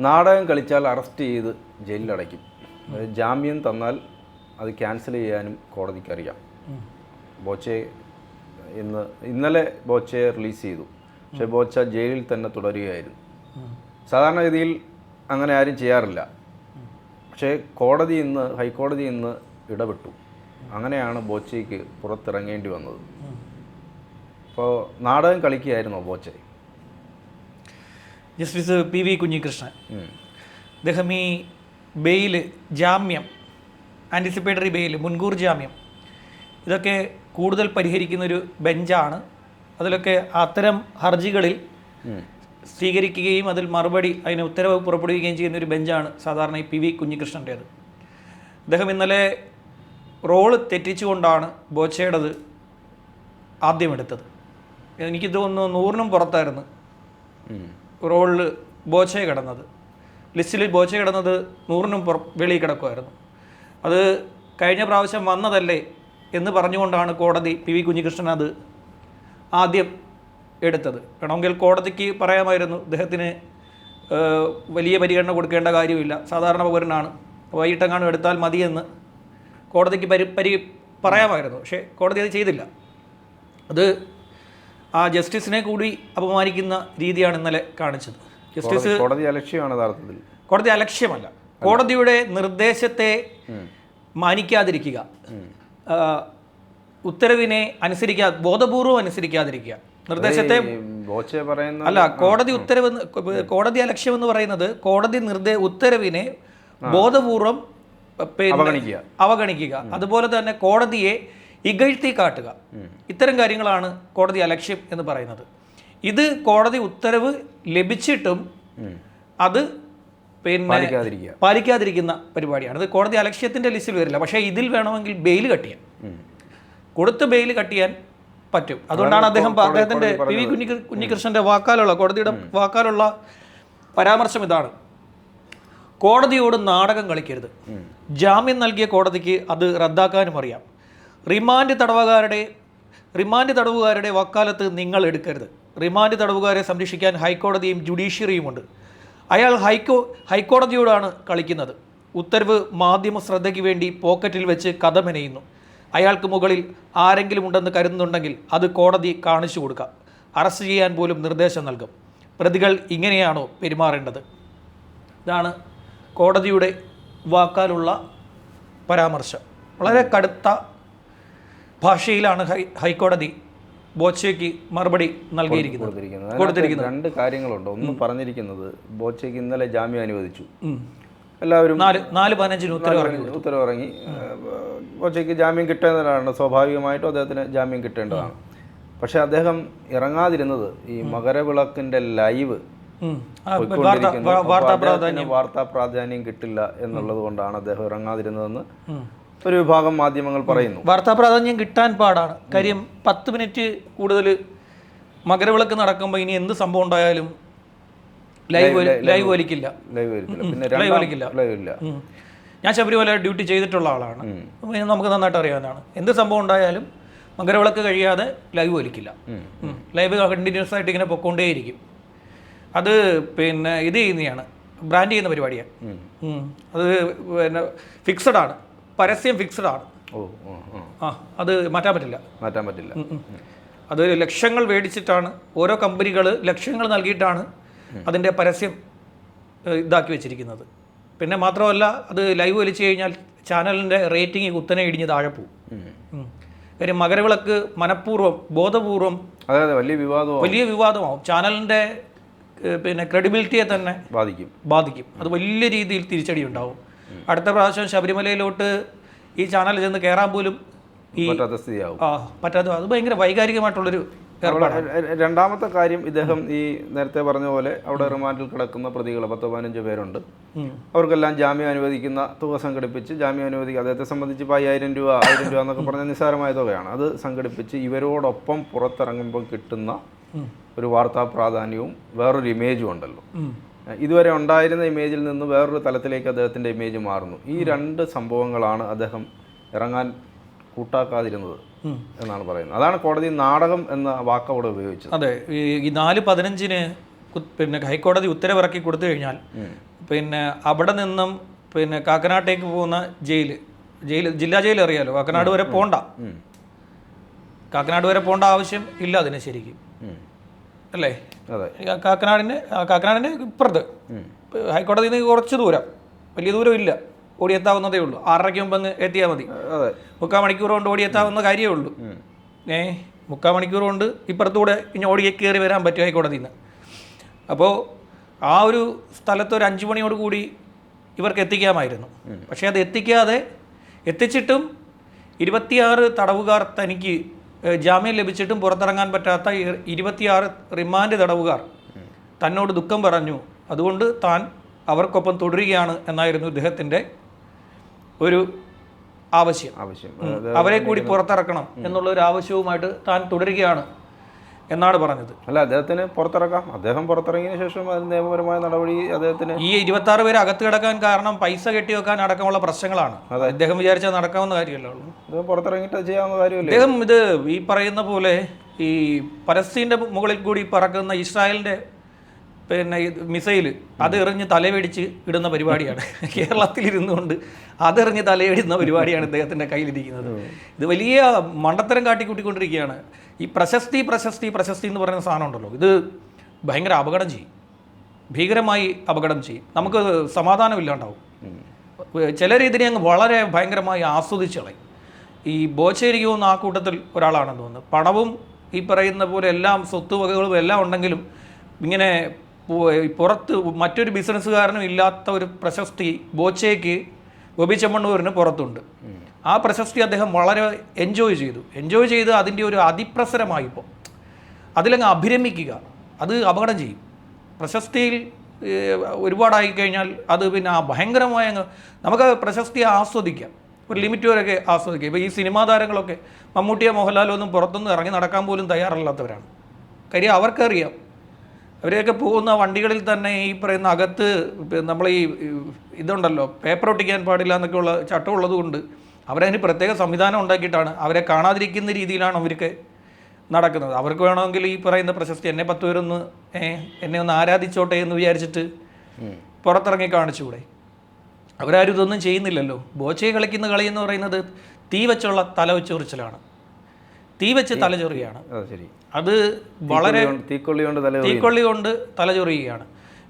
നാടകം കളിച്ചാൽ അറസ്റ്റ് ചെയ്ത് ജയിലിലടയ്ക്കും. ജാമ്യം തന്നാൽ അത് ക്യാൻസൽ ചെയ്യാനും കോടതിക്ക് അറിയാം. ബോച്ചെ ഇന്ന് ഇന്നലെ ബോച്ചയെ റിലീസ് ചെയ്തു. പക്ഷേ ബോച്ച ജയിലിൽ തന്നെ തുടരുകയായിരുന്നു. സാധാരണഗതിയിൽ അങ്ങനെ ആരും ചെയ്യാറില്ല. പക്ഷേ കോടതി ഇന്ന് ഹൈക്കോടതി ഇന്ന് ഇടപെട്ടു. അങ്ങനെയാണ് ബോച്ചയ്ക്ക് പുറത്തിറങ്ങേണ്ടി വന്നത്. അപ്പോൾ നാടകം കളിക്കുകയായിരുന്നോ Boche? Justice P V Kunhikrishnan അദ്ദേഹം ഈ ബെയിൽ ജാമ്യം ആന്റിസിപ്പേറ്ററി ബെയിൽ മുൻകൂർ ജാമ്യം. ഇതൊക്കെ കൂടുതൽ പരിഹരിക്കുന്നൊരു ബെഞ്ചാണ്. അതിലൊക്കെ അത്തരം ഹർജികളിൽ. സ്വീകരിക്കുകയും അതിൽ മറുപടി അതിന് ഉത്തരവ് പുറപ്പെടുവിക്കുകയും ചെയ്യുന്ന ഒരു ബെഞ്ചാണ് സാധാരണ ഈ പി വി കുഞ്ഞികൃഷ്ണന്റേത് അദ്ദേഹം ഇന്നലെ റോൾ തെറ്റിച്ചുകൊണ്ടാണ് ബോച്ചയുടേത് ആദ്യം എടുത്തത് എനിക്ക് തോന്നുന്നു നൂറിനും പുറത്തായിരുന്നു. റോളിൽ ബോച്ചെ കിടന്നത്. ലിസ്റ്റിൽ ബോച്ച കിടന്നത് നൂറിനും പുറ വെളിയിൽ കിടക്കുമായിരുന്നു അത് കഴിഞ്ഞ പ്രാവശ്യം വന്നതല്ലേ എന്ന് പറഞ്ഞുകൊണ്ടാണ് കോടതി പി വി കുഞ്ഞികൃഷ്ണൻ അത് ആദ്യം എടുത്തത്. വേണമെങ്കിൽ കോടതിക്ക് പറയാമായിരുന്നു അദ്ദേഹത്തിന് വലിയ പരിഗണന കൊടുക്കേണ്ട കാര്യമില്ല. സാധാരണ പൗരനാണ്. വൈകിട്ടെങ്ങാനും എടുത്താൽ മതിയെന്ന് കോടതിക്ക് പരി പരി പറയാമായിരുന്നു. പക്ഷേ കോടതി അത് ചെയ്തില്ല. അത് ആ ജസ്റ്റിസിനെ കൂടി അപമാനിക്കുന്ന രീതിയാണ് ഇന്നലെ കാണിച്ചത്. ജസ്റ്റിസ് കോടതി- അലക്ഷ്യമാണ് യഥാർത്ഥത്തിൽ. കോടതി അലക്ഷ്യമല്ല. കോടതിയുടെ നിർദ്ദേശത്തെ മാനിക്കാതിരിക്കുക. ഉത്തരവിനെ അനുസരിക്കാ ബോധപൂർവം അനുസരിക്കാതിരിക്കുക. നിർദ്ദേശത്തെ അല്ല കോടതി ഉത്തരവ് കോടതി അലക്ഷ്യം എന്ന് പറയുന്നത് കോടതി നിർദ്ദേ ഉത്തരവിനെ ബോധപൂർവം. അവഗണിക്കുക. അതുപോലെ തന്നെ കോടതിയെ ഇകഴ്ത്തി കാട്ടുക. ഇത്തരം കാര്യങ്ങളാണ് കോടതി അലക്ഷ്യം എന്ന് പറയുന്നത്. ഇത് കോടതി ഉത്തരവ് ലഭിച്ചിട്ടും അത് പിന്നെ പാലിക്കാതിരിക്കുന്ന പരിപാടിയാണ്. ഇത് കോടതി അലക്ഷ്യത്തിന്റെ ലിസ്റ്റിൽ വരില്ല. പക്ഷേ ഇതിൽ വേണമെങ്കിൽ ബെയിൽ കട്ടിയാൻ. ഉം. കൊടുത്ത് ബെയിൽ കട്ടിയാൻ പറ്റും. അതുകൊണ്ടാണ് അദ്ദേഹം അദ്ദേഹത്തിന്റെ പി വി കുഞ്ഞി കുഞ്ഞികൃഷ്ണന്റെ വാക്കാലുള്ള കോടതിയുടെ വാക്കാലുള്ള പരാമർശം ഇതാണ്. കോടതിയോട് നാടകം കളിക്കരുത്. ജാമ്യം നൽകിയ കോടതിക്ക് അത് റദ്ദാക്കാനും അറിയാം. റിമാൻഡ് തടവുകാരുടെ റിമാൻഡ് തടവുകാരുടെ വക്കാലത്ത് നിങ്ങൾ എടുക്കരുത്. റിമാൻഡ് തടവുകാരെ സംരക്ഷിക്കാൻ ഹൈക്കോടതിയും ജുഡീഷ്യറിയുമുണ്ട്. അയാൾ ഹൈക്കോ ഹൈക്കോടതിയോടാണ് കളിക്കുന്നത്. ഉത്തരവ് മാധ്യമ ശ്രദ്ധയ്ക്ക് വേണ്ടി പോക്കറ്റിൽ വെച്ച് കഥ മെനയുന്നു അയാൾക്ക് മുകളിൽ ആരെങ്കിലും ഉണ്ടെന്ന് കരുതുന്നുണ്ടെങ്കിൽ അത് കോടതി കാണിച്ചു കൊടുക്കാം. അറസ്റ്റ് ചെയ്യാൻ പോലും നിർദ്ദേശം നൽകും. പ്രതികൾ ഇങ്ങനെയാണോ പെരുമാറേണ്ടത്? ഇതാണ് കോടതിയുടെ വാക്കാലുള്ള പരാമർശം. വളരെ കടുത്ത ഭാഷയിലാണ് ഹൈക്കോടതി ബോച്ചയ്ക്ക് മറുപടി നൽകിയിരിക്കുന്നത്. കൊടുത്തിരിക്കുന്നത്. രണ്ട് കാര്യങ്ങളുണ്ട്. ഒന്ന് പറഞ്ഞിരിക്കുന്നത് ബോച്ചയ്ക്ക് ഇന്നലെ ജാമ്യം അനുവദിച്ചു. എല്ലാവരും നാല് നാല് പതിനഞ്ചിന് ഉത്തരവിറങ്ങി ഉത്തരവിറങ്ങി ബോച്ചയ്ക്ക് ജാമ്യം കിട്ടേണ്ടതാണ്. സ്വാഭാവികമായിട്ടും അദ്ദേഹത്തിന് ജാമ്യം കിട്ടേണ്ടതാണ്. പക്ഷേ അദ്ദേഹം ഇറങ്ങാതിരുന്നത് ഈ മകരവിളക്കിന്റെ ലൈവ് വാർത്ത പ്രാധാന്യം. കിട്ടില്ല എന്നുള്ളത് കൊണ്ടാണ് അദ്ദേഹം ഇറങ്ങാതിരുന്നതെന്ന്. ഒരു വിഭാഗം മാധ്യമങ്ങൾ പറയുന്നു. വാർത്താ പ്രാധാന്യം കിട്ടാൻ പാടാണ്. കാര്യം പത്ത് മിനിറ്റ് കൂടുതൽ മകരവിളക്ക് നടക്കുമ്പോൾ ഇനി എന്ത് സംഭവം ഉണ്ടായാലും ലൈവ് ലൈവ് വലിക്കില്ല. ലൈവ് ലൈവ് രണ്ടാം വലിക്കില്ല. ലൈവ് ഇല്ല. ഞാൻ ശബരിമല ഡ്യൂട്ടി ചെയ്തിട്ടുള്ള ആളാണ്. നമുക്ക് നന്നായിട്ട് അറിയാവുന്നതാണ്. എന്ത് സംഭവം ഉണ്ടായാലും മകരവിളക്ക് കഴിയാതെ ലൈവ് വലിക്കില്ല. ലൈവ് കണ്ടിന്യൂസ് ആയിട്ട് ഇങ്ങനെ പൊക്കോണ്ടേയിരിക്കും. അത് പിന്നെ ഇത് ചെയ്യുന്നതാണ്. ബ്രാൻഡ് ചെയ്യുന്ന പരിപാടിയാണ്. അത് പിന്നെ ഫിക്സഡ് ആണ് പരസ്യം ഫിക്സഡ് ആണ്. ഓ. ആ അത് മാറ്റാൻ പറ്റില്ല. മാറ്റാൻ പറ്റില്ല. അത് ലക്ഷങ്ങൾ മേടിച്ചിട്ടാണ് ഓരോ കമ്പനികൾ ലക്ഷങ്ങൾ നൽകിയിട്ടാണ് അതിന്റെ പരസ്യം ഇതാക്കി വെച്ചിരിക്കുന്നത്. പിന്നെ മാത്രമല്ല അത് ലൈവ് വലിച്ചു കഴിഞ്ഞാൽ ചാനലിന്റെ റേറ്റിംഗ് കുത്തനെ ഇടിഞ്ഞ് താഴെ പോവും. കാര്യം മകരവിളക്ക് മനഃപൂർവം ബോധപൂർവം അതെ വലിയ വിവാദവും വലിയ വിവാദമാവും. ചാനലിന്റെ പിന്നെ ക്രെഡിബിലിറ്റിയെ തന്നെ ബാധിക്കും. ബാധിക്കും. അത് വലിയ രീതിയിൽ തിരിച്ചടി ഉണ്ടാവും. അടുത്ത പ്രാവശ്യം ശബരിമലയിലോട്ട് ഈ ചാനൽ ചെന്ന് കയറാൻ പോലും ഈ ആ പറ്റാതെ അത് ഭയങ്കര വൈകാരികമായിട്ടുള്ളൊരു രണ്ടാമത്തെ കാര്യം ഇദ്ദേഹം ഈ നേരത്തെ പറഞ്ഞ പോലെ അവിടെ റിമാൻഡിൽ കിടക്കുന്ന പ്രതികൾ പത്തോ പതിനഞ്ചോ പേരുണ്ട്. അവർക്കെല്ലാം ജാമ്യം അനുവദിക്കുന്ന തുക സംഘടിപ്പിച്ച് ജാമ്യം അനുവദിക്കുക. അദ്ദേഹത്തെ സംബന്ധിച്ച് ഇപ്പോൾ അയ്യായിരം രൂപ ആയിരം രൂപ എന്നൊക്കെ പറഞ്ഞ നിസ്സാരമായ തുകയാണ്. അത് സംഘടിപ്പിച്ച് ഇവരോടൊപ്പം പുറത്തിറങ്ങുമ്പോൾ കിട്ടുന്ന ഒരു വാർത്താ പ്രാധാന്യവും വേറൊരു ഇമേജും ഉണ്ടല്ലോ. ഇതുവരെ ഉണ്ടായിരുന്ന ഇമേജിൽ നിന്ന് വേറൊരു തലത്തിലേക്ക് അദ്ദേഹത്തിന്റെ ഇമേജ് മാറുന്നു. ഈ രണ്ട് സംഭവങ്ങളാണ് അദ്ദേഹം ഇറങ്ങാൻ കൂട്ടാക്കാതിരുന്നത് എന്നാണ് പറയുന്നത്. അതാണ് കോടതി നാടകം എന്ന വാക്ക് അവിടെ ഉപയോഗിച്ചത്. അതെ ഈ നാല് പതിനഞ്ചിന് പിന്നെ ഹൈക്കോടതി ഉത്തരവിറക്കി കൊടുത്തു കഴിഞ്ഞാൽ പിന്നെ അവിടെ നിന്നും പിന്നെ കാക്കനാട്ടേക്ക് പോകുന്ന ജയിൽ ജയിൽ ജില്ലാ ജയിൽ അറിയാലോ കാക്കനാട് വരെ പോണ്ട. കാക്കനാട് വരെ പോകേണ്ട ആവശ്യം ഇല്ല അതിന് ശരിക്കും. അല്ലേ? കാക്കനാടിന് കാക്കനാടിന് ഇപ്പുറത്ത്. ഹൈക്കോടതി ഹൈക്കോടതിയിൽ നിന്ന് കുറച്ച് ദൂരം. വലിയ ദൂരം ഇല്ല ഓടിയെത്താവുന്നതേ ഉള്ളൂ. ആറരയ്ക്ക് മുമ്പ് അങ്ങ് എത്തിയാൽ മതി. മുക്കാൽ മണിക്കൂർ കൊണ്ട് ഓടിയെത്താവുന്ന കാര്യമേ ഉള്ളൂ. ഏ? മുക്കാൽ മണിക്കൂർ കൊണ്ട് ഇപ്പുറത്തൂടെ ഇനി ഓടി കയറി വരാൻ പറ്റും ഹൈക്കോടതിയിൽ നിന്ന്. അപ്പോൾ ആ ഒരു സ്ഥലത്ത് ഒരു അഞ്ച് മണിയോട് കൂടി ഇവർക്ക് എത്തിക്കാമായിരുന്നു. പക്ഷേ അത് എത്തിക്കാതെ എത്തിച്ചിട്ടും ഇരുപത്തിയാറ് തടവുകാർ തനിക്ക് ജാമ്യം ലഭിച്ചിട്ടും പുറത്തിറങ്ങാൻ പറ്റാത്ത ഇരുപത്തിയാറ് റിമാൻഡ് തടവുകാർ തന്നോട് ദുഃഖം പറഞ്ഞു. അതുകൊണ്ട് താൻ അവർക്കൊപ്പം തുടരുകയാണ് എന്നായിരുന്നു ഇദ്ദേഹത്തിന്റെ ഒരു ആവശ്യം. ആവശ്യം. അവരെ കൂടി പുറത്തിറക്കണം എന്നുള്ള ഒരു ആവശ്യവുമായിട്ട് താൻ തുടരുകയാണ്. എന്നാണ് പറഞ്ഞത്. അല്ല അദ്ദേഹത്തിന് പുറത്തിറക്കാം. അദ്ദേഹം പുറത്തിറങ്ങിയ ശേഷം അതിന് നിയമപരമായ നടപടി അദ്ദേഹത്തിന് ഈ ഇരുപത്തി ആറ് പേര് അകത്ത് കിടക്കാൻ കാരണം പൈസ കെട്ടി വെക്കാൻ അടക്കമുള്ള പ്രശ്നങ്ങളാണ്. അദ്ദേഹം വിചാരിച്ചാൽ നടക്കാവുന്ന കാര്യമല്ല ഉള്ളൂ. അദ്ദേഹം പുറത്തിറങ്ങിയിട്ട് ചെയ്യാവുന്ന കാര്യമല്ല? അദ്ദേഹം ഇത് ഈ പറയുന്ന പോലെ ഈ പലസ്തീന്റെ മുകളിൽ കൂടി പറക്കുന്ന ഇസ്രായേലിന്റെ പിന്നെ മിസൈൽ അത് എറിഞ്ഞ് തലവെടിച്ച് ഇടുന്ന പരിപാടിയാണ്. കേരളത്തിൽ ഇരുന്നുകൊണ്ട് അതെറിഞ്ഞ് തലയിടുന്ന പരിപാടിയാണ് ഇദ്ദേഹത്തിന്റെ കയ്യിലിരിക്കുന്നത്. ഇത് വലിയ മണ്ടത്തരം കാട്ടിക്കൂട്ടിക്കൊണ്ടിരിക്കുകയാണ്. ഈ പ്രശസ്തി പ്രശസ്തി പ്രശസ്തി എന്ന് പറയുന്ന സാധനം ഉണ്ടല്ലോ. ഇത് ഭയങ്കര അപകടം ചെയ്യും. ഭീകരമായി അപകടം ചെയ്യും. നമുക്ക് സമാധാനമില്ലാണ്ടാവും. ചിലർ ഇതിനെ അങ്ങ് വളരെ ഭയങ്കരമായി ആസ്വദിച്ച് ഈ ബോച്ചേരിക്ക് തോന്നുന്ന ആ കൂട്ടത്തിൽ ഒരാളാണെന്ന് തോന്നുന്നു. പണവും ഈ പറയുന്ന പോലെ എല്ലാം സ്വത്തുവകകളും എല്ലാം ഉണ്ടെങ്കിലും ഇങ്ങനെ പുറത്ത് മറ്റൊരു ബിസിനസ്സുകാരനും ഇല്ലാത്ത ഒരു പ്രശസ്തി ബോച്ചയ്ക്ക് ഗോപി ചെമ്മണ്ണൂരിന് പുറത്തുണ്ട്. ആ പ്രശസ്തി അദ്ദേഹം വളരെ എൻജോയ് ചെയ്തു. എൻജോയ് ചെയ്ത് അതിന്റെ ഒരു അതിപ്രസരമായി ഇപ്പോൾ അതിലങ്ങ് അഭിരമിക്കുക. അത് അപകടം ചെയ്യും. പ്രശസ്തിയിൽ ഒരുപാടായി കഴിഞ്ഞാൽ അത് പിന്നെ ഭയങ്കരമായ അങ്ങ് നമുക്ക് പ്രശസ്തി ആസ്വദിക്കാം. ഒരു ലിമിറ്റ് വരെയൊക്കെ ആസ്വദിക്കാം. ഇപ്പോൾ ഈ സിനിമാ താരങ്ങളൊക്കെ മമ്മൂട്ടിയോ മോഹൻലാലോ ഒന്നും പുറത്തൊന്നും ഇറങ്ങി നടക്കാൻ പോലും തയ്യാറല്ലാത്തവരാണ്. കാര്യം അവർക്കറിയാം. അവരെയൊക്കെ പോകുന്ന വണ്ടികളിൽ തന്നെ ഈ പറയുന്ന അകത്ത് നമ്മൾ ഈ ഇതുണ്ടല്ലോ പേപ്പർ ഒട്ടിക്കാൻ പാടില്ല എന്നൊക്കെയുള്ള ചട്ടം ഉള്ളതുകൊണ്ട് അവരതിന് പ്രത്യേക സംവിധാനം ഉണ്ടാക്കിയിട്ടാണ് അവരെ കാണാതിരിക്കുന്ന രീതിയിലാണ് അവർക്ക് നടക്കുന്നത്. അവർക്ക് വേണമെങ്കിൽ ഈ പറയുന്ന പ്രശസ്തി എന്നെ പത്ത് പേരൊന്ന് എന്നെ ഒന്ന് ആരാധിച്ചോട്ടെ എന്ന് വിചാരിച്ചിട്ട് പുറത്തിറങ്ങി കാണിച്ചുകൂടെ? അവരാരും ഇതൊന്നും ചെയ്യുന്നില്ലല്ലോ. ബോച്ചയെ കളിക്കുന്ന കളി എന്ന് പറയുന്നത് തീ വെച്ചുള്ള തല വെച്ചൊറിച്ചിലാണ് തീ വെച്ച് തലചൊറിയാണ്. അത് ശരി. അത് വളരെ തീക്കൊള്ളി കൊണ്ട് തീക്കൊള്ളി കൊണ്ട് തലചൊറിയുകയാണ്.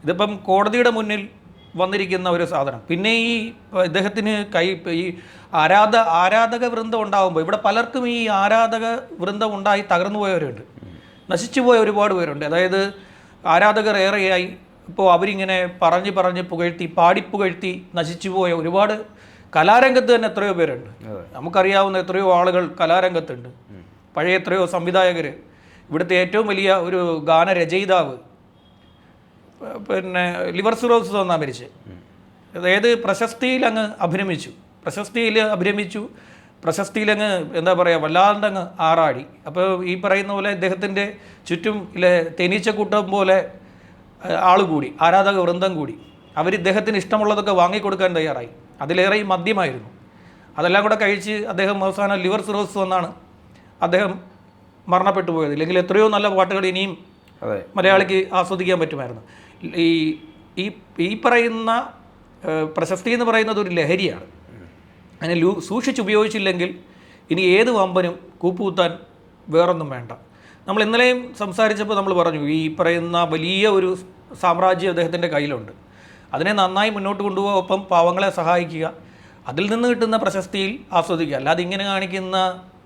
ഇതിപ്പം കോടതിയുടെ മുന്നിൽ വന്നിരിക്കുന്ന ഒരു സാധനം. പിന്നെ ഈ ഇദ്ദേഹത്തിന് കൈ ഈ ആരാധ ആരാധക വൃന്ദം ഉണ്ടാകുമ്പോൾ ഇവിടെ പലർക്കും ഈ ആരാധക വൃന്ദം ഉണ്ടായി തകർന്നു പോയവരുണ്ട്. നശിച്ചു പോയ ഒരുപാട് പേരുണ്ട്. അതായത് ആരാധകർ ഏറെയായി ഇപ്പോൾ അവരിങ്ങനെ പറഞ്ഞ് പറഞ്ഞ് പുകഴ്ത്തി പാടി പുകഴ്ത്തി നശിച്ചു പോയ ഒരുപാട് കലാരംഗത്ത് തന്നെ എത്രയോ പേരുണ്ട്. നമുക്കറിയാവുന്ന എത്രയോ ആളുകൾ കലാരംഗത്തുണ്ട്. പഴയ എത്രയോ സംവിധായകർ ഇവിടുത്തെ ഏറ്റവും വലിയ ഒരു ഗാനരചയിതാവ് പിന്നെ ലിവർ സിറോസ് തോന്നാൻ മരിച്ച്. അതായത് പ്രശസ്തിയിൽ അങ്ങ് അഭിരമിച്ചു പ്രശസ്തിയിൽ അഭിരമിച്ചു പ്രശസ്തിയിൽ അങ്ങ് എന്താ പറയുക വല്ലാണ്ട് അങ്ങ് ആറാടി. അപ്പോൾ ഈ പറയുന്ന പോലെ ഇദ്ദേഹത്തിന്റെ ചുറ്റും തേനീച്ചക്കൂട്ടം പോലെ ആൾ കൂടി ആരാധക വൃന്ദം കൂടി. അവർ ഇദ്ദേഹത്തിന് ഇഷ്ടമുള്ളതൊക്കെ വാങ്ങിക്കൊടുക്കാൻ തയ്യാറായി. അതിലേറെ ഈ മദ്യമായിരുന്നു. അതെല്ലാം കൂടെ കഴിച്ച് അദ്ദേഹം അവസാനം ലിവർ സിറോസ് വന്നാണ്. അദ്ദേഹം മരണപ്പെട്ടു പോയത്. ഇല്ലെങ്കിൽ എത്രയോ നല്ല പാട്ടുകൾ ഇനിയും മലയാളിക്ക് ആസ്വദിക്കാൻ പറ്റുമായിരുന്നു. ഈ ഈ ഈ പറയുന്ന പ്രശസ്തി എന്ന് പറയുന്നത് ഒരു ലഹരിയാണ്. അതിനെ ലൂ സൂക്ഷിച്ചുപയോഗിച്ചില്ലെങ്കിൽ ഇനി ഏത് വമ്പനും കൂപ്പുകുത്താൻ വേറൊന്നും വേണ്ട. നമ്മൾ ഇന്നലെയും സംസാരിച്ചപ്പോൾ നമ്മൾ പറഞ്ഞു ഈ പറയുന്ന വലിയ ഒരു സാമ്രാജ്യം അദ്ദേഹത്തിന്റെ കയ്യിലുണ്ട്. അതിനെ നന്നായി മുന്നോട്ട് കൊണ്ടുപോകാൻ ഒപ്പം പാവങ്ങളെ സഹായിക്കുക അതിൽ നിന്ന് കിട്ടുന്ന പ്രശസ്തിയിൽ ആസ്വദിക്കുക. അല്ലാതെ ഇങ്ങനെ കാണിക്കുന്ന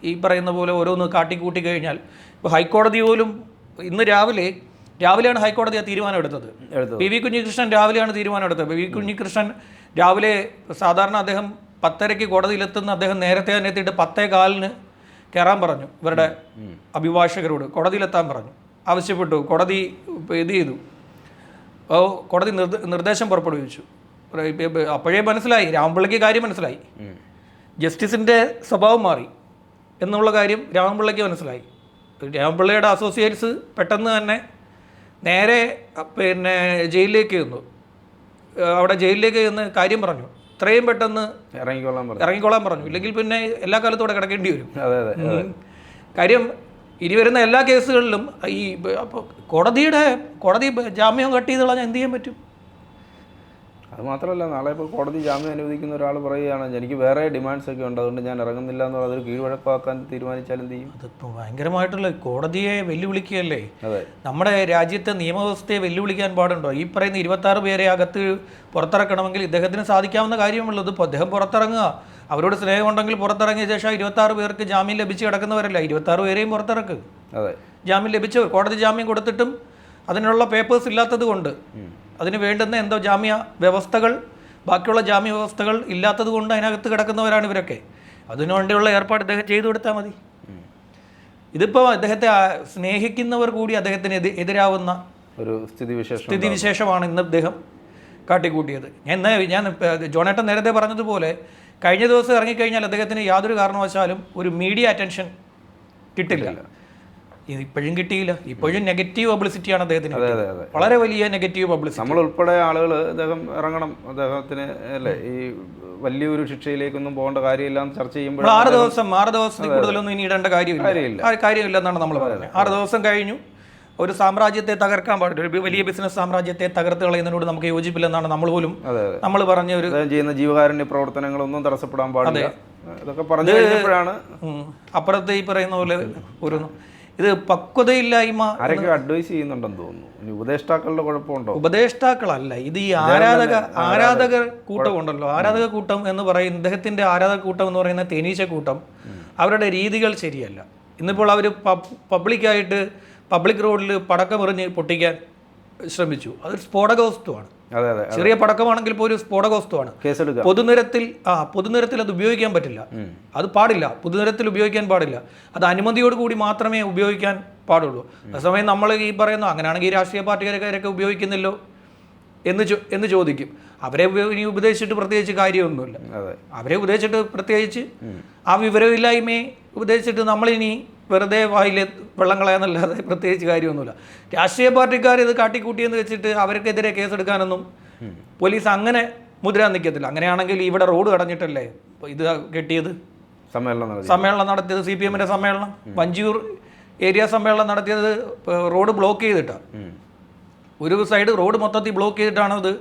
ഈ പറയുന്ന പോലെ ഓരോന്ന് കാട്ടിക്കൂട്ടി കഴിഞ്ഞാൽ ഇപ്പോൾ ഹൈക്കോടതി പോലും ഇന്ന് രാവിലെ രാവിലെയാണ് ഹൈക്കോടതി ആ തീരുമാനം എടുത്തത്. പി വി കുഞ്ഞികൃഷ്ണൻ രാവിലെയാണ് തീരുമാനം എടുത്തത് പി വി കുഞ്ഞികൃഷ്ണൻ രാവിലെ സാധാരണ അദ്ദേഹം പത്തരയ്ക്ക് കോടതിയിലെത്തുന്ന അദ്ദേഹം നേരത്തെ തന്നെ എത്തിയിട്ട് പത്തേ കാലിന് കയറാൻ പറഞ്ഞു. ഇവരുടെ അഭിഭാഷകരോട് കോടതിയിലെത്താൻ പറഞ്ഞു. ആവശ്യപ്പെട്ടു. കോടതി ഇത് ചെയ്തു. അപ്പോൾ കോടതി നിർദ്ദേശം പുറപ്പെടുവിച്ചു. അപ്പോഴേ മനസ്സിലായി. രാമപിള്ളയ്ക്ക് കാര്യം മനസ്സിലായി. ജസ്റ്റിസിന്റെ സ്വഭാവം മാറി. എന്നുള്ള കാര്യം രാമപിള്ളയ്ക്ക് മനസ്സിലായി. രാമപിള്ളയുടെ അസോസിയേറ്റ്സ് പെട്ടെന്ന് തന്നെ നേരെ പിന്നെ ജയിലിലേക്ക് ചെന്നു. അവിടെ ജയിലിലേക്ക് ചെന്ന് കാര്യം പറഞ്ഞു. ഇത്രയും പെട്ടെന്ന് ഇറങ്ങിക്കൊള്ളാൻ പറഞ്ഞു. ഇറങ്ങിക്കോളാൻ പറഞ്ഞു. ഇല്ലെങ്കിൽ പിന്നെ എല്ലാ കാലത്തും അവിടെ കിടക്കേണ്ടി വരും. അതെ അതെ കാര്യം ഇനി വരുന്ന എല്ലാ കേസുകളിലും ഈ കോടതിയുടെ കോടതി ജാമ്യം കട്ട് ചെയ്ത് കളഞ്ഞാൽ എന്ത് ചെയ്യാൻ പറ്റും? അത് മാത്രമല്ല നാളെ ഇപ്പോൾ കോടതി ജാമ്യം അനുവദിക്കുന്ന ഒരാൾ പറയുകയാണ് എനിക്ക് വേറെ ഡിമാൻഡ്സ് ഒക്കെ ഉണ്ട് അതുകൊണ്ട് ഞാൻ ഇറങ്ങുന്നില്ല എന്ന് പറഞ്ഞാൽ അതൊരു കീഴ്വഴക്കാക്കാൻ തീരുമാനിച്ചാൽ എന്ത് ചെയ്യും? അതിപ്പോൾ ഭയങ്കരമായിട്ടുള്ള കോടതിയെ വെല്ലുവിളിക്കുകയല്ലേ? അതെ. നമ്മുടെ രാജ്യത്തെ നിയമവ്യവസ്ഥയെ വെല്ലുവിളിക്കാൻ പാടുണ്ടോ? ഈ പറയുന്ന ഇരുപത്താറ് പേരെ അകത്ത് പുറത്തിറക്കണമെങ്കിൽ ഇദ്ദേഹത്തിന് സാധിക്കാവുന്ന കാര്യമുള്ളത് ഇപ്പോൾ അദ്ദേഹം പുറത്തിറങ്ങുക. അവരോട് സ്നേഹമുണ്ടെങ്കിൽ പുറത്തിറങ്ങിയ ശേഷം ഇരുപത്താറ് പേർക്ക് ജാമ്യം ലഭിച്ച് കിടക്കുന്നവരല്ല. ഇരുപത്താറ് പേരെയും പുറത്തിറക്ക്. അതെ. ജാമ്യം ലഭിച്ചവർ കോടതി ജാമ്യം കൊടുത്തിട്ടും അതിനുള്ള പേപ്പേഴ്സ് ഇല്ലാത്തത് കൊണ്ട് അതിന് വേണ്ടുന്ന എന്തോ ജാമ്യ വ്യവസ്ഥകൾ ബാക്കിയുള്ള ജാമ്യ വ്യവസ്ഥകൾ ഇല്ലാത്തത് കൊണ്ട് അതിനകത്ത് കിടക്കുന്നവരാണ് ഇവരൊക്കെ. അതിനുവേണ്ടിയുള്ള ഏർപ്പാട് ഇദ്ദേഹം ചെയ്തു കൊടുത്താൽ മതി. ഇതിപ്പോൾ അദ്ദേഹത്തെ സ്നേഹിക്കുന്നവർ കൂടി അദ്ദേഹത്തിന് എതി- എതിരാവുന്ന ഒരു സ്ഥിതിവിശേഷം സ്ഥിതിവിശേഷമാണ് ഇന്ന് അദ്ദേഹം കാട്ടിക്കൂട്ടിയത്. ഞാൻ ഞാൻ ജോണേട്ടൻ നേരത്തെ പറഞ്ഞതുപോലെ കഴിഞ്ഞ ദിവസം ഇറങ്ങിക്കഴിഞ്ഞാൽ അദ്ദേഹത്തിന് യാതൊരു കാരണവശാലും ഒരു മീഡിയ അറ്റൻഷൻ കിട്ടില്ല. ഇപ്പോഴും കിട്ടിയില്ല. ഇപ്പോഴും നെഗറ്റീവ് പബ്ലിസിറ്റിയാണ് അദ്ദേഹത്തിന് വളരെ വലിയ നെഗറ്റീവ് പബ്ലിസിറ്റി നമ്മൾ ഉൾപ്പെടെ ആളുകൾ അദ്ദേഹം ഇറങ്ങണം. അദ്ദേഹത്തിന് അല്ലേ ഈ വലിയൊരു ശിക്ഷയിലേക്കൊന്നും പോകേണ്ട കാര്യമില്ല ചർച്ച ചെയ്യുമ്പോൾ ആറ് ദിവസം ആറ് ദിവസത്തിൽ കൂടുതലൊന്നും ഇനി ഇടേണ്ട കാര്യമില്ല. കാര്യമില്ല. എന്നാണ് നമ്മൾ പറയുന്നത് ആറ് ദിവസം കഴിഞ്ഞു. ഒരു സാമ്രാജ്യത്തെ തകർക്കാൻ പാടില്ല. ഒരു വലിയ ബിസിനസ് സാമ്രാജ്യത്തെ തകർത്ത് കളയുന്നതിനോട് നമുക്ക് യോജിപ്പില്ലെന്നാണ് നമ്മൾ പോലും നമ്മൾ പറഞ്ഞ ഒരു ചെയ്യുന്ന ജീവകാരുണ്യ പ്രവർത്തനങ്ങളൊന്നും തടസ്സപ്പെടാൻ പാടില്ല. ഇതൊക്കെ പറഞ്ഞു കഴിഞ്ഞപ്പോഴാണ് അപ്പുറത്ത് ഈ പറയുന്ന പോലെ ഒരു ഇത് പക്വതയില്ലായ്മ ആരൊക്കെ അഡ്വൈസ് ചെയ്യുന്നുണ്ടെന്ന് തോന്നുന്നു. ഉപദേഷ്ടാക്കളുടെ കുഴപ്പമുണ്ടോ? ഉപദേഷ്ടാക്കളല്ല. ഇത് ഈ ആരാധക ആരാധകർ. കൂട്ടം ഉണ്ടല്ലോ. ആരാധക കൂട്ടം എന്ന് പറയുന്ന ഇദ്ദേഹത്തിന്റെ ആരാധക കൂട്ടം എന്ന് പറയുന്ന തേനീച്ച കൂട്ടം അവരുടെ രീതികൾ ശരിയല്ല. ഇന്നിപ്പോൾ അവർ പബ്ലിക്കായിട്ട് പബ്ലിക് റോഡിൽ പടക്കമെറിഞ്ഞ് പൊട്ടിക്കാൻ ശ്രമിച്ചു. അതൊരു സ്ഫോടക വസ്തുവാണ്. ചെറിയ പടക്കമാണെങ്കിൽ പോലും ഒരു സ്ഫോടക വസ്തുവാണ്. പൊതുനിരത്തിൽ ആ പൊതുനിരത്തിൽ അത് ഉപയോഗിക്കാൻ പറ്റില്ല. അത് പാടില്ല. പൊതുനിരത്തിൽ ഉപയോഗിക്കാൻ പാടില്ല. അത് അനുമതിയോട് കൂടി മാത്രമേ ഉപയോഗിക്കാൻ പാടുള്ളൂ. അതേസമയം നമ്മൾ ഈ പറയുന്നു അങ്ങനെയാണെങ്കിൽ ഈ രാഷ്ട്രീയ പാർട്ടിക്കാരൊക്കെ ഉപയോഗിക്കുന്നില്ലോ എന്ന് ചോ എന്ന് ചോദിക്കും. അവരെ ഇനി ഉപദേശിച്ചിട്ട് പ്രത്യേകിച്ച് കാര്യമൊന്നുമില്ല. അവരെ ഉപദേശിച്ചിട്ട് പ്രത്യേകിച്ച് ആ വിവരമില്ലായ്മയെ ഉപദേശിച്ചിട്ട് നമ്മളിനി വെറുതെ വായിൽ വെള്ളം കളയാന്നല്ലാതെ പ്രത്യേകിച്ച് കാര്യമൊന്നുമില്ല. രാഷ്ട്രീയ പാർട്ടിക്കാർ ഇത് കാട്ടിക്കൂട്ടിയെന്ന് വെച്ചിട്ട് അവർക്കെതിരെ കേസെടുക്കാനൊന്നും പോലീസ് അങ്ങനെ മുദ്ര നിൽക്കത്തില്ല അങ്ങനെയാണെങ്കിൽ ഇവിടെ റോഡ് കടഞ്ഞിട്ടല്ലേ ഇത് കെട്ടിയത്? സമ്മേളനം സമ്മേളനം നടത്തിയത് സി പി എമ്മിന്റെ സമ്മേളനം. വഞ്ചിയൂർ ഏരിയ സമ്മേളനം നടത്തിയത് റോഡ് ബ്ലോക്ക് ചെയ്തിട്ടാണ്. ഒരു സൈഡ് റോഡ് മൊത്തത്തിൽ ബ്ലോക്ക് ചെയ്തിട്ടാണ് അത്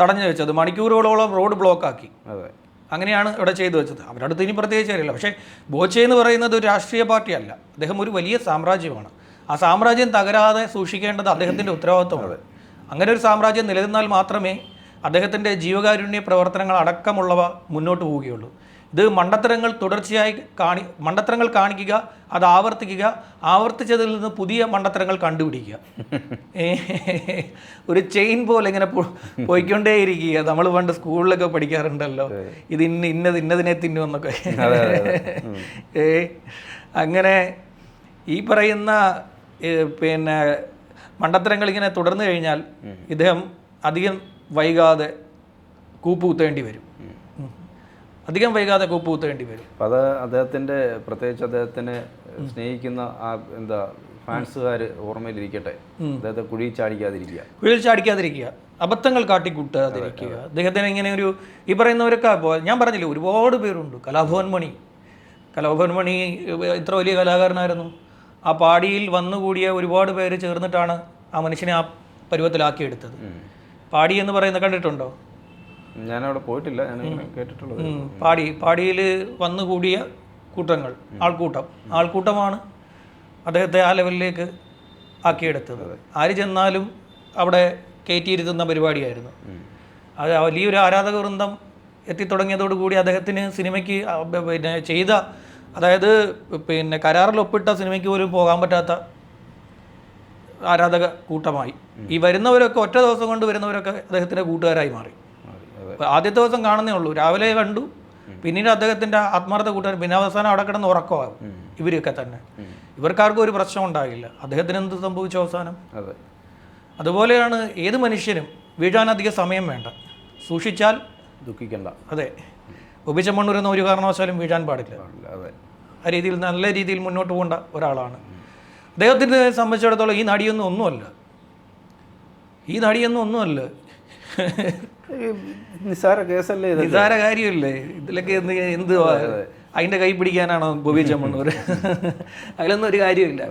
തടഞ്ഞു വെച്ചത് മണിക്കൂറുകളോളം റോഡ് ബ്ലോക്കാക്കി അതെ. അങ്ങനെയാണ് ഇവിടെ ചെയ്തു വെച്ചത്. അവരുടെ അടുത്ത് ഇനി പ്രത്യേകിച്ച് അറിയില്ല പക്ഷേ ബോച്ചെ എന്ന് പറയുന്നത് ഒരു രാഷ്ട്രീയ പാർട്ടിയല്ല. അദ്ദേഹം ഒരു വലിയ സാമ്രാജ്യമാണ്. ആ സാമ്രാജ്യം തകരാതെ സൂക്ഷിക്കേണ്ടത് അദ്ദേഹത്തിന്റെ ഉത്തരവാദിത്വമാണ്. അങ്ങനെ ഒരു സാമ്രാജ്യം നിലനിന്നാൽ മാത്രമേ അദ്ദേഹത്തിന്റെ ജീവകാരുണ്യ പ്രവർത്തനങ്ങൾ അടക്കമുള്ളവ മുന്നോട്ട് പോവുകയുള്ളൂ. ഇത് മണ്ടത്തരങ്ങൾ തുടർച്ചയായി കാണി മണ്ടത്തരങ്ങൾ കാണിക്കുക അത് ആവർത്തിക്കുക ആവർത്തിച്ചതിൽ നിന്ന് പുതിയ മണ്ടത്തരങ്ങൾ കണ്ടുപിടിക്കുക. ഒരു ചെയിൻ പോലെ ഇങ്ങനെ പോയിക്കൊണ്ടേയിരിക്കുക. നമ്മൾ പണ്ട് സ്കൂളിലൊക്കെ പഠിക്കാറുണ്ടല്ലോ. ഇത് ഇന്ന ഇന്നത് ഇന്നതിനെ തിന്നുമെന്നൊക്കെ ഏ അങ്ങനെ ഈ പറയുന്ന പിന്നെ മണ്ടത്തരങ്ങൾ ഇങ്ങനെ തുടർന്നു കഴിഞ്ഞാൽ ഇദ്ദേഹം അധികം വൈകാതെ കൂപ്പുകുത്തേണ്ടി വരും. അധികം വൈകാതെ കൂപ്പുകുത്തേണ്ടി വരും. അപ്പം അത് അദ്ദേഹത്തിന്റെ പ്രത്യേകിച്ച് അദ്ദേഹത്തിനെ സ്നേഹിക്കുന്ന ആ എന്താ ഫാൻസുകാർ ഓർമ്മയിലിരിക്കട്ടെ. അദ്ദേഹത്തെ കുഴി ചാടിക്കാതിരിക്കുക. കുഴിയിൽ ചാടിക്കാതിരിക്കുക. അബദ്ധങ്ങൾ കാട്ടിക്കൂട്ടാതിരിക്കുക അദ്ദേഹത്തിന് ഇങ്ങനെ ഒരു ഈ പറയുന്നവരൊക്കെ ഞാൻ പറഞ്ഞില്ലേ ഒരുപാട് പേരുണ്ട്. കലാഭവൻ മണി. കലാഭവൻ മണി ഇത്ര വലിയ കലാകാരനായിരുന്നു. ആ പാടിയിൽ വന്നുകൂടിയ ഒരുപാട് പേര് ചേർന്നിട്ടാണ് ആ മനുഷ്യനെ ആ പരുവത്തിലാക്കിയെടുത്തത്. പാടി എന്ന് പറയുന്നത് കണ്ടിട്ടുണ്ടോ? ഞാനവിടെ പോയിട്ടില്ല ഞാനിങ്ങനെ കേട്ടിട്ടുള്ളത്. പാടി പാടിയിൽ വന്നുകൂടിയ കൂട്ടങ്ങൾ ആൾക്കൂട്ടം. ആൾക്കൂട്ടമാണ് അദ്ദേഹത്തെ ആ ലെവലിലേക്ക് ആക്കിയെടുത്തത്. ആര് ചെന്നാലും അവിടെ കയറ്റിയിരുത്തുന്ന പരിപാടിയായിരുന്നു. അത് വലിയൊരു ആരാധക വൃന്ദം എത്തിത്തുടങ്ങിയതോടുകൂടി അദ്ദേഹത്തിന് സിനിമയ്ക്ക് പിന്നെ ചെയ്ത അതായത് പിന്നെ കരാറിൽ ഒപ്പിട്ട സിനിമയ്ക്ക് പോലും പോകാൻ പറ്റാത്ത ആരാധക കൂട്ടമായി. ഈ വരുന്നവരൊക്കെ ഒറ്റ ദിവസം കൊണ്ട് വരുന്നവരൊക്കെ അദ്ദേഹത്തിന്റെ കൂട്ടുകാരായി മാറി. ആദ്യത്തെ ദിവസം കാണുന്നേ ഉള്ളൂ. രാവിലെ കണ്ടു. പിന്നീട് അദ്ദേഹത്തിന്റെ ആത്മാർത്ഥ കൂട്ടുകാർ പിന്നെ അവസാനം അവിടെ കിടന്ന് ഉറക്കമാകും. ഇവരൊക്കെ തന്നെ. ഇവർക്കാർക്കും ഒരു പ്രശ്നം ഉണ്ടാകില്ല. അദ്ദേഹത്തിന് എന്ത് സംഭവിച്ചു അവസാനം? അതെ. അതുപോലെയാണ് ഏത് മനുഷ്യനും വീഴാൻ അധികം സമയം വേണ്ട. സൂക്ഷിച്ചാൽ ദുഃഖിക്കണ്ട. അതെ. ഉപചമണ്ണൂരെന്ന ഒരു കാരണവശാലും വീഴാൻ പാടില്ല. പാടില്ല അതെ. ആ രീതിയിൽ നല്ല രീതിയിൽ മുന്നോട്ട് പോകേണ്ട ഒരാളാണ്. അദ്ദേഹത്തിനെ സംബന്ധിച്ചിടത്തോളം ഈ നടിയൊന്നും ഒന്നുമല്ല. ഈ നടിയൊന്നും ഒന്നുമല്ല. ഈ നിസ്സാര കേസല്ലേ നിസാര കാര്യമല്ലേ? ഇതിലൊക്കെ എന്ത് എന്ത് അതിന്റെ കൈ പിടിക്കാനാണോ ബോബി ചമ്മണ്ണൂർ? അതിലൊന്നും ഒരു കാര്യമില്ല.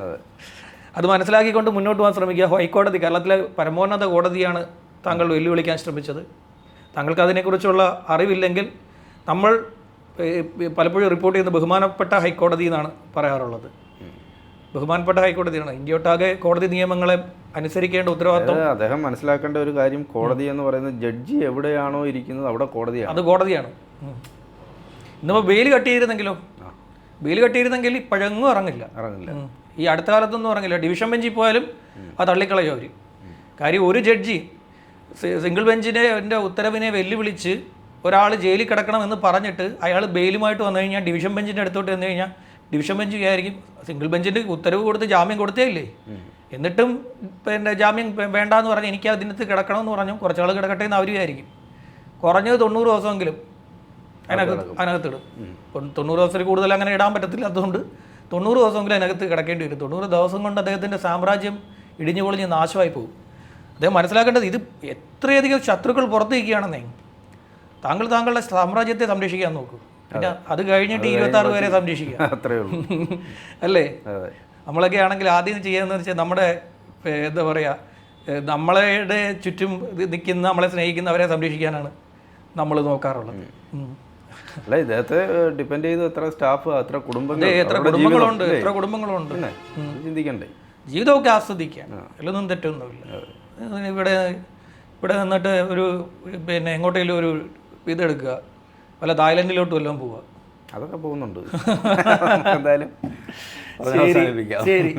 അത്. മനസ്സിലാക്കിക്കൊണ്ട് മുന്നോട്ട് പോകാൻ ശ്രമിക്കുക. ഹൈക്കോടതി കേരളത്തിലെ പരമോന്നത കോടതിയാണ് താങ്കൾ വെല്ലുവിളിക്കാൻ ശ്രമിച്ചത്. താങ്കൾക്ക് അതിനെക്കുറിച്ചുള്ള അറിവില്ലെങ്കിൽ നമ്മൾ പലപ്പോഴും റിപ്പോർട്ട് ചെയ്യുന്ന ബഹുമാനപ്പെട്ട ഹൈക്കോടതി എന്നാണ് പറയാറുള്ളത്. ബഹുമാനപ്പെട്ട ഹൈക്കോടതിയാണ്. ഇന്ത്യയൊട്ടാകെ കോടതി നിയമങ്ങളെ അനുസരിക്കേണ്ട ഉത്തരവാദിത്വം അദ്ദേഹം മനസ്സിലാക്കേണ്ട ഒരു കാര്യം കോടതി എന്ന് പറയുന്നത് ജഡ്ജി എവിടെയാണോ ഇരിക്കുന്നത് അവിടെ കോടതിയാണ്. അത് കോടതിയാണ്. ഇന്നിപ്പോൾ ബെയിൽ കട്ടിയിരുന്നെങ്കിലോ? ബെയിൽ കട്ടിയിരുന്നെങ്കിൽ ഇപ്പോഴെങ്ങും ഇറങ്ങില്ല. ഇറങ്ങില്ല. ഈ അടുത്ത കാലത്തൊന്നും ഇറങ്ങില്ല. ഡിവിഷൻ ബെഞ്ചിൽ പോയാലും അത് തള്ളിക്കളയോ അവർ കാര്യം ഒരു ജഡ്ജി സിംഗിൾ ബെഞ്ചിനെ എന്റെ ഉത്തരവിനെ വെല്ലുവിളിച്ച് ഒരാൾ ജയിലിൽ കിടക്കണമെന്ന് പറഞ്ഞിട്ട് അയാൾ ബെയിലുമായിട്ട് വന്നു കഴിഞ്ഞാൽ ഡിവിഷൻ ബെഞ്ചിന്റെ അടുത്തോട്ട് വന്നു കഴിഞ്ഞാൽ ഡിവിഷൻ ബെഞ്ച് വിചാരിക്കും. സിംഗിൾ ബെഞ്ചിന് ഉത്തരവ് കൊടുത്ത് ജാമ്യം കൊടുത്തേ ഇല്ലേ? എന്നിട്ടും പിന്നെ ജാമ്യം വേണ്ട എന്ന് പറഞ്ഞ് എനിക്ക് അതിനകത്ത് കിടക്കണമെന്ന് പറഞ്ഞു കുറച്ചാൾ കിടക്കട്ടെ എന്ന് അവർ വിചാരിക്കും. കുറഞ്ഞത് തൊണ്ണൂറ് ദിവസമെങ്കിലും അതിനകത്ത് അതിനകത്തിടും തൊണ്ണൂറ് ദിവസത്തിൽ കൂടുതൽ അങ്ങനെ ഇടാൻ പറ്റത്തില്ല അതുകൊണ്ട് തൊണ്ണൂറ് ദിവസമെങ്കിലും അതിനകത്ത് കിടക്കേണ്ടി വരും. തൊണ്ണൂറ് ദിവസം കൊണ്ട് അദ്ദേഹത്തിന്റെ സാമ്രാജ്യം ഇടിഞ്ഞു പൊളിഞ്ഞ് നാശമായി പോകും. അദ്ദേഹം മനസ്സിലാക്കേണ്ടത് ഇത് എത്രയധികം ശത്രുക്കൾ പുറത്തു നിൽക്കുകയാണെന്നേ. താങ്കൾ താങ്കളുടെ സാമ്രാജ്യത്തെ സംരക്ഷിക്കാൻ നോക്കൂ. പിന്നെ അത്. കഴിഞ്ഞിട്ട് ഇരുപത്തി ആറ് പേരെ സംരക്ഷിക്കുക അത്രേ ഉള്ളൂ. അല്ലേ? നമ്മളൊക്കെ ആണെങ്കിൽ ആദ്യം ചെയ്യാന്ന് വെച്ചാൽ നമ്മുടെ എന്താ പറയുക നമ്മളുടെ ചുറ്റും നിൽക്കുന്ന നമ്മളെ സ്നേഹിക്കുന്നവരെ സംരക്ഷിക്കാനാണ് നമ്മൾ നോക്കാറുള്ളത്. അല്ല ഇദ്ദേഹത്തെ ഡിപ്പെൻഡ് ചെയ്ത് എത്ര സ്റ്റാഫ് എത്ര കുടുംബങ്ങൾ എത്ര കുടുംബങ്ങളുണ്ട് എത്ര കുടുംബങ്ങളുണ്ട്. ചിന്തിക്കണ്ടേ. ജീവിതമൊക്കെ ആസ്വദിക്കാൻ അതിലൊന്നും തെറ്റൊന്നുമില്ല. ഇവിടെ ഇവിടെ നിന്നിട്ട് ഒരു പിന്നെ എങ്ങോട്ടെങ്കിലും ഒരു ഇതെടുക്കുക വല്ല തായ്ലൻഡിലോട്ട് വല്ലതും പോവുക അതൊക്കെ പോകുന്നുണ്ട്. എന്തായാലും ശരി